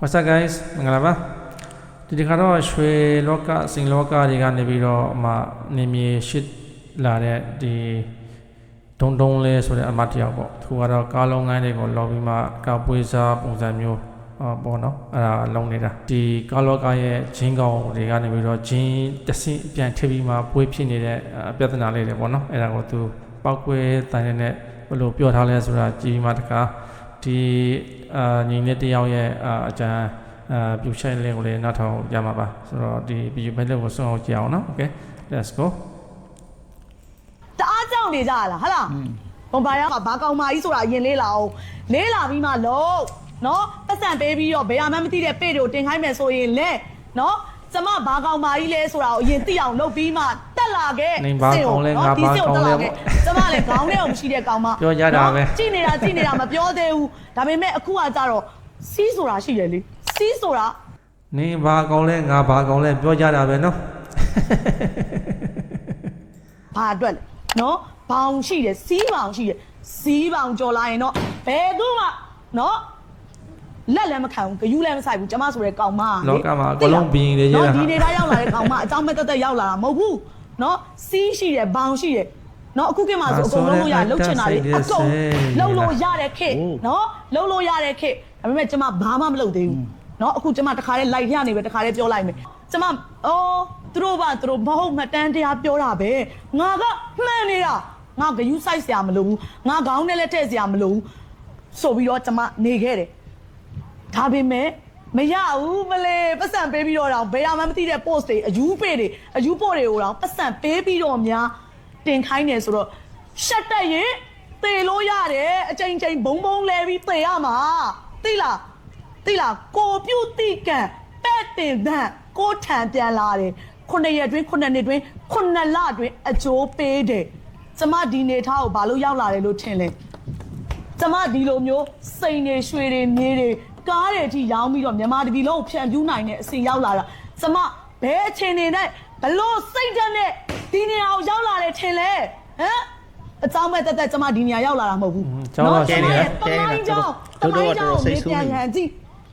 What's up guys မင်္ဂလာပါဒီတစ်ခါတော့ရွှေလောကစိန်လောကတွေကနေပြီးတော့အမနေမြေရှစ်လာတဲ့ဒီဒုံဒုံလေးဆိုတဲ့အမတစ်ယောက်ပေါ့သူကတော့ကားလုံးငန်းတွေကိုလော်ပြီးမှကာပွေးစားပုံစံမျိုးအော်ပေါ့နော်အဲ့ဒါလုံနေတာဒီကားလောကရဲ့ဂျင်းကောင်တွေကနေပြီးတော့ဂျင်းတစ်ဆင့်ပြန်ထည့်ပြီးမှပွေးဖြစ်နေတဲ့အပြဿနာလေးတွေပေါ့နော်အဲ့ဒါကိုသူပောက်ကွဲတိုင်းနဲ့ဘယ်လိုပြောထားလဲဆိုတာကြည့်ပြီးမှတကား ဒီအာညီလေးတစ်ယောက်ရဲ့အာအကြံအာပြုချက်လေးကိုလည်းနောက်ထောင်ရမှာပါဆိုတော့ဒီပြုမဲ့လေးကိုဆုံးအောင်ကြည့်အောင်နော် okay let's go တအားကြောက်နေကြရလားဟဟလားဘုံဘာရကဘာကောင်မာကြီးဆိုတာအရင်လေးလာအောင်လေးလာပြီးမှလုံးနော်ပတ်စံပေးပြီးတော့ဘယ်ဟာမှမသိတဲ့ပေတွေကိုတင်ခိုင်းမယ်ဆိုရင်လဲနော်ကျမဘာကောင်မာကြီးလဲဆိုတာကိုအရင်သိအောင်လုပ်ပြီးမှ တက်လာခဲ့နေဘာကောင်လဲငါဘာကောင်လဲပေါ့ကျမလည်းခေါင်းထဲအောင်မရှိတဲ့ကောင်မပြောကြတာပဲနော်ကြည့်နေတာကြည့်နေတာမပြောသေးဘူးဒါပေမဲ့အခုကကြတော့စီးဆိုတာရှိတယ်လေစီးဆိုတာနေဘာကောင်းလဲငါဘာကောင်းလဲပြောကြတာပဲနော်ဘာအတွက်လဲနော်ဘောင်ရှိတယ်စီးဘောင်ရှိတယ်စီးဘောင်ကြော်လာရင်တော့ဘယ်သူမှနော်လက်လည်းမခံဘူးဂယူးလည်းမဆိုင်ဘူးကျမဆိုတဲ့ကောင်မလေလောကမှာအကုန်လုံးဘီရင်တွေကြီးနော်တာဒီနေတာရောက်လာတဲ့ကောင်မအကြောင်းမဲ့တက်တက်ရောက်လာတာမဟုတ်ဘူး နော်စီးရှိတယ်ဘောင်ရှိတယ်နော်အခုခေတ်မှာဆိုအကုန်လုံးလို့ရလှုပ်ချင်တာလေအကုန်လှုပ်လို့ရတဲ့ခေတ်နော်လှုပ်လို့ရတဲ့ခေတ်ဒါပေမဲ့ကျမဘာမှမလုပ်သေးဘူးနော်အခုကျမတခါတည်းလိုက်ရနေပဲတခါတည်းပြောလိုက်မယ်ကျမအော်သူတို့ဘာသူတို့မဟုတ်မှတ်တမ်းတရားပြောတာပဲငါကမှန်နေတာငါဂယူးဆိုင်စရာမလိုဘူးငါခေါင်းနဲ့လက်ထည့်စရာမလိုဘူးဆိုပြီးတော့ကျမနေခဲ့တယ်ဒါပေမဲ့ မရဘူးမလေးပတ်စံပေးပြီးတော့တော့ဘယ်မှမသိတဲ့ post တွေအယူပေတွေအယူပို့တွေကိုတော့ပတ်စံပေးပြီးတော့များတင်ခိုင်းနေဆိုတော့ရှက်တက်ရင်သေလို့ရတယ်အချိန်ချင်းဘုံဘုံလဲပြီးသေရမှာသိလားသိလားကိုပြုတ်တိကံပဲ့တင်သန့်ကိုထံပြန်လာတယ်ခုနှစ်ရက်တွင်းခုနှစ်နှစ်တွင်းခုနှစ်လတွင်းအကျိုးပေးတယ်ကျမဒီနေထားကိုဘာလို့ရောက်လာတယ်လို့ထင်လဲ ကျမဒီလိုမျိုးစိန်တွေရွှေတွေမြေတွေကားတွေအထိရောင်းပြီးတော့မြန်မာတပြည်လုံးကိုဖြန့်ဖြူးနိုင်တဲ့အစီရောက်လာတာကျမဘယ်အချိန်နေနဲ့ဘလို့စိတ်ဓာတ်နဲ့ဒီနေရာကိုရောက်လာတယ်ထင်လဲဟမ်အကြောင်းမဲ့တက်တက်ကျမဒီနေရာရောက်လာတာမဟုတ်ဘူးကျောင်းတော့ရှိနေတယ်တမိုင်းကြောင်းတမိုင်းကြောင်းကိုပြန်ခံကြည့်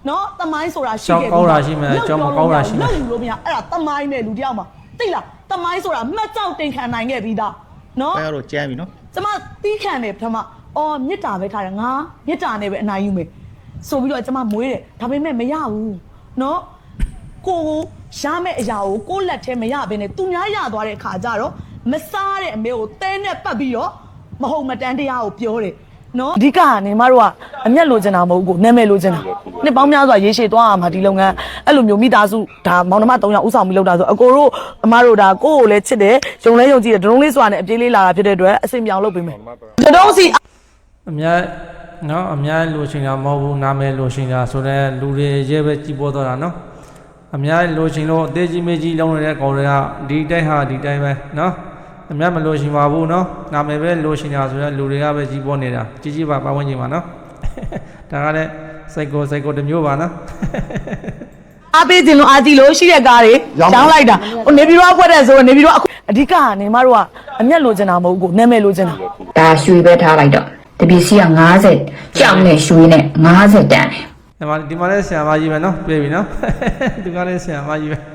နော်တမိုင်းဆိုတာရှိခဲ့ကျောင်းကောင်းတာရှိမယ်ကျောင်းမကောင်းတာရှိမယ်လောက်ယူလို့မရအဲ့ဒါတမိုင်းနဲ့လူတယောက်မှာသိလားတမိုင်းဆိုတာမှတ်ကြောက်တင်ခံနိုင်ခဲ့ပြီးသားနော်အဲတော့ကြမ်းပြီနော် ကျမတီးခံတယ်ပထမအော်မြစ်တာပဲထားတယ်ငါမြစ်တာနဲ့ပဲအနိုင်ယူမယ်ဆိုပြီးတော့ကျမမွေးတယ်ဒါပေမဲ့မရဘူးနော်ကိုကိုရမယ့်အရာကိုကိုလက်ထဲမရဘဲနဲ့သူများရသွားတဲ့အခါကျတော့မစားတဲ့အမေကိုတဲနဲ့ပတ်ပြီးတော့မဟုတ်မတန်တရားကိုပြောတယ် နော်အဓိကကနေမတို့ကအမျက်လိုချင်တာမဟုတ်ဘူးကိုနာမည်လိုချင်တာနှစ်ပေါင်းများစွာရေရှည်သွားရမှာဒီလုပ်ငန်းအဲ့လိုမျိုးမိသားစုဒါမောင်နှမ၃ယောက်ဥဆောင်ပြီးလုပ်တာဆိုအကိုတို့အမတို့ဒါကိုကိုလည်းချစ်တယ်ယုံလဲယုံကြည့်တယ်ဒရုန်းလေးစွာနဲ့အပြေးလေးလာတာဖြစ်တဲ့အတွက်အဆင်ပြောင်လုပ်ပေးမယ်ဒရုန်းစီအများနော်အများလိုချင်တာမဟုတ်ဘူးနာမည်လိုချင်တာဆိုတော့လူတွေရဲပဲကြည်ပေါ်တော့တာနော်အများလိုချင်လို့အသေးကြီးမေကြီးလုံးနေတဲ့ကောင်တွေကဒီတိုက်ဟာဒီတိုက်ပဲနော် အများမလိုချင်ပါဘူးနော်နာမည်ပဲလိုချင်တာဆိုတော့လူတွေကပဲကြီးပေါ်နေတာကြီးကြီးပါပတ်ဝန်းကျင်ပါနော်ဒါကလည်းစိုက်ကိုစိုက်ကိုတစ်မျိုးပါနော်အားပေးခြင်းလို့အားကြည့်လို့ရှိတဲ့ကားတွေရောင်းလိုက်တာဟိုနေပြီးတော့ဖွက်တဲ့ဆိုတော့နေပြီးတော့အခုအဓိကနေမတို့ကအမျက်လိုချင်တာမဟုတ်ဘူးကိုနာမည်လိုချင်တာဒါရွှေပဲထားလိုက်တော့တပီစီက90ကြောက်နဲ့ရွှေနဲ့90တန်တယ်ဒီမှာဒီမှာလည်းဆရာမကြီးပဲနော်ပြေပြီနော်သူကလည်းဆရာမကြီးပဲ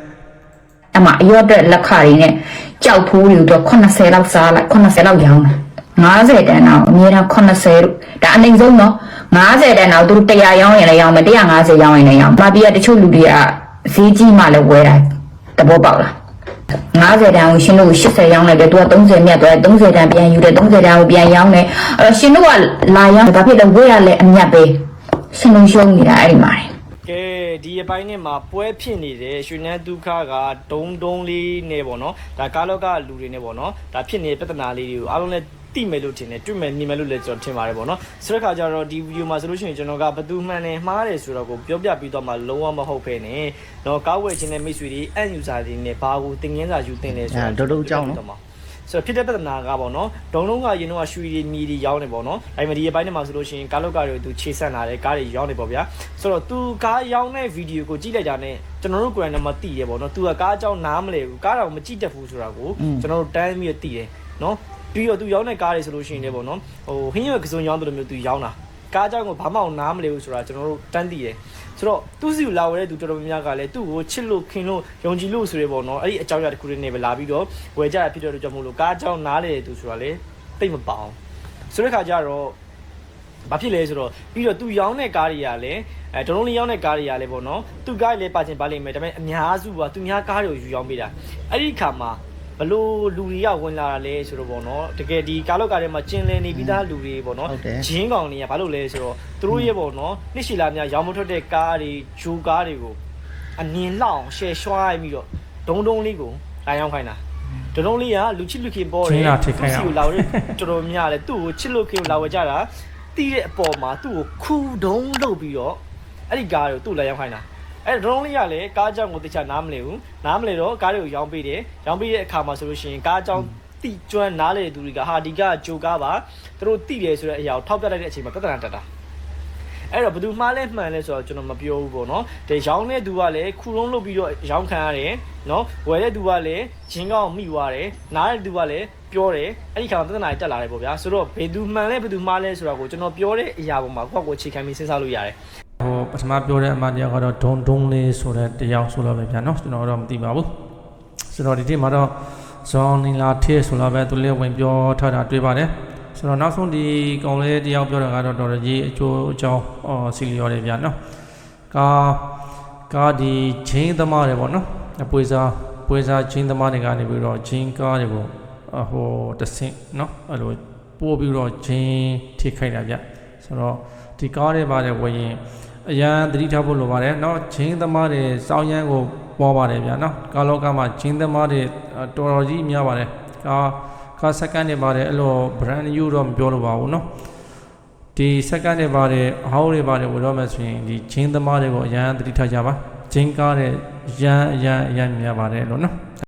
အမအရော့အတွက်လက်ခတွေနဲ့ကြောက်ဖိုးတွေတော့80လောက်စားလိုက်80လောက်ရောင်းတာ90တန်တော့အများတော့80လို့ဒါအနိုင်ဆုံးနော်90တန်တော့သူ100ရောင်းရင်လည်းရောင်းမယ်150ရောင်းရင်လည်းရောင်းမပြီးရတချို့လူတွေကဈေးကြီးမှလည်းဝယ်တာတဘောပေါက်လား90တန်ကိုရှင်တို့80ရောင်းလိုက်တယ်သူက30မြတ်သွားတယ်30တန်ပြန်ယူတယ်30တန်ကိုပြန်ရောင်းတယ်အဲ့တော့ရှင်တို့ကလာရောင်းဘာဖြစ်လဲဝယ်ရလဲအမြတ်ပဲရှင်တို့ရှုံးနေတာအဲ့ဒီမှာကဲ ဒီအပိုင်းနဲ့မှာပွဲဖြစ်နေတယ်ရွှေနန်းဒုက္ခကဒုံဒုံလေးနဲ့ပေါ့နော်ဒါကားလောကလူတွေနဲ့ပေါ့နော်ဒါဖြစ်နေတဲ့ပြဿနာလေးတွေကိုအားလုံးလည်းသိမယ်လို့ထင်တယ်တွေ့မယ်မြင်မယ်လို့လည်းကျွန်တော်ထင်ပါတယ်ပေါ့နော်ဆိုတဲ့ခါကျတော့ဒီဗီဒီယိုမှာဆိုလို့ရှိရင်ကျွန်တော်ကဘယ်သူမှန်တယ်မှားတယ်ဆိုတော့ကိုပြောပြပြီးတော့မှလုံးဝမဟုတ်ဖ ೇನೆ တော့ကားဝယ်ခြင်းနဲ့မိတ်ဆွေတွေအန်ယူဇာတွေနဲ့ဘာကိုတင်ငင်းစာယူတင်လဲဆိုအဲဒုတ်ဒုတ်ကြောင်းနော် ဆိုတော့ဖြစ်တဲ့ပြဿနာကပေါ့နော်ဒုံလုံးကရင်တော့ရွှေရီမြေတွေရောင်းနေပေါ့နော်ဒါပေမဲ့ဒီအပိုင်းထဲမှာဆိုလို့ရှိရင်ကားလောက်ကတွေသူခြေဆက်လာတယ်ကားတွေရောင်းနေပေါ့ဗျာဆိုတော့သူကားရောင်းတဲ့ဗီဒီယိုကိုကြည့်လိုက်တာနဲ့ကျွန်တော်တို့ကိုယ်တိုင်တော့မသိရပေါ့နော်သူကကားအကြောင်းနားမလဲဘူးကားတော့မကြည့်တတ်ဘူးဆိုတာကိုကျွန်တော်တို့တန်းပြီးတော့သိတယ်နော်ပြီးတော့သူရောင်းတဲ့ကားတွေဆိုလို့ရှိရင်လည်းပေါ့နော်ဟိုဟင်းရွက်ကစုံရောင်းတယ်လို့မျိုးသူရောင်းတာ ကားကြောင်းကိုဘာမှအောင်နားမလဲဘူးဆိုတာကျွန်တော်တို့တန်းသိတယ်ဆိုတော့သူ့စီကိုလာဝဲတဲ့သူတော်တော်များများကလည်းသူ့ကိုချစ်လို့ခင်လို့ယုံကြည်လို့ဆိုရဲပေါ့နော်အဲ့ဒီအကြောင်းအရာတစ်ခုလေးနဲ့ပဲလာပြီးတော့ဝယ်ကြတာဖြစ်တဲ့အတွက်ကြောင့်မို့လို့ကားကြောင်းနားလေတဲ့သူဆိုတာလေတိတ်မပေါအောင်ဆိုတဲ့ခါကျတော့ဘာဖြစ်လဲဆိုတော့ပြီးတော့သူရောင်းတဲ့ကားတွေကလည်းအဲဒုံလုံးလေးရောင်းတဲ့ကားတွေကလည်းပေါ့နော်သူကားတွေလည်းပါချင်ပါလိမ့်မယ်ဒါပေမဲ့အများစုကသူများကားတွေကိုယူရောင်းပေးတာအဲ့ဒီခါမှာ ဘလို့လူတွေကဝင်လာတာလဲဆိုတော့ပေါ့နော်တကယ်ဒီကားလောက်ကားထဲမှာကျင်လည်နေပြီးသားလူတွေပေါ့နော်ဟုတ်တယ်ဂျင်းကောင်တွေကဘာလို့လဲဆိုတော့သူတို့ရဲ့ပေါ့နော်နှစ်ရှည်လာများရောင်းမထွက်တဲ့ကားတွေဂျိုကားတွေကိုအမြင်လောက်အောင်ရှယ်ရွှားပြီးတော့ဒုံဒုံလေးကိုလာရောင်းခိုင်းတာဒုံဒုံလေးကလူချစ်လူခင်ပေါ်တယ်ချင်းလာထိခိုက်အောင်သူ့စီကိုလာဝဲတော်တော်များလဲသူ့ကိုချစ်လို့ခင်လို့လာဝဲကြတာတီးတဲ့အပေါ်မှာသူ့ကိုခူဒုံလုပ်ပြီးတော့အဲ့ဒီကားကိုသူ့လည်းရောင်းခိုင်းတာ အဲ့ဒုံလေးကလည်းကားကြောင်ကိုတခြားနားမလဲဘူးနားမလဲတော့ကားတွေကိုရောင်းပေးတယ်ရောင်းပေးတဲ့အခါမှာဆိုလို့ရှိရင်ကားကြောင်တိကျွမ်းနားလေတဲ့သူတွေကဟာဒီကဂျိုကားပါသူတို့တိတယ်ဆိုတဲ့အရာကိုထောက်ပြလိုက်တဲ့အချိန်မှာပြဿနာတက်တာအဲ့တော့ဘယ်သူမှားလဲမှန်လဲဆိုတော့ကျွန်တော်မပြောဘူးပေါ့နော်။တဲ့ရောင်းတဲ့သူကလည်းခူလုံးလုပ်ပြီးတော့ရောင်းခံရတယ်နော်။ဝယ်တဲ့သူကလည်းဂျင်းကောင်းမိသွားတယ်။နားတဲ့သူကလည်းပြောတယ်။အဲ့ဒီခါမှာပြဿနာတွေတက်လာတယ်ပေါ့ဗျာ။ဆိုတော့ဘယ်သူမှန်လဲဘယ်သူမှားလဲဆိုတာကိုကျွန်တော်ပြောတဲ့အရာပေါ်မှာကိုယ့်ကိုယ်အခြေခံပြီးစဉ်းစားလို့ရတယ် ဟိုပထမပြောတဲ့အမတရားကတော့ဒုံဒုံလေးဆိုတဲ့တရားဆိုတော့ပဲဗျာနော်ကျွန်တော်တော့မသိပါဘူးဆိုတော့ဒီတိမှာတော့ဇွန်နီလာထေးဆိုတော့ပဲသူလေးဝင်ပြောထားတာတွေ့ပါတယ်ဆိုတော့နောက်ဆုံးဒီကောင်လေးတယောက်ပြောတာကတော့တော်တော်ကြီးအကျိုးအကြောင်းအော်စီလီရော်တယ်ဗျာနော်ကာကာဒီချင်းသမားတွေပေါ့နော်အပွေစားပွေစားချင်းသမားတွေကနေပြီးတော့ချင်းကားတွေကိုအဟိုတဆင့်နော်အဲ့လိုပို့ပြီးတော့ချင်းထိခိုက်တာဗျဆိုတော့ဒီကားတွေပါတယ်ဝယ်ရင် အရန်သတိထားဖို့လိုပါတယ်เนาะချင်းသမားတွေစောင်းရမ်းကိုပေါ်ပါတယ်ဗျာเนาะကာလောကမှာချင်းသမားတွေအတော်တော်ကြီးများပါတယ်ကာကာစက္ကန့်တွေပါတယ်အဲ့လို brand new တော့မပြောလို့ပါဘူးเนาะဒီစက္ကန့်တွေပါတယ်အဟောင်းတွေပါတယ်ဝယ်တော့မယ်ဆိုရင်ဒီချင်းသမားတွေကိုအရန်သတိထားကြပါချင်းကားတဲ့ရန်အရန်အရန်များပါတယ်လို့เนาะ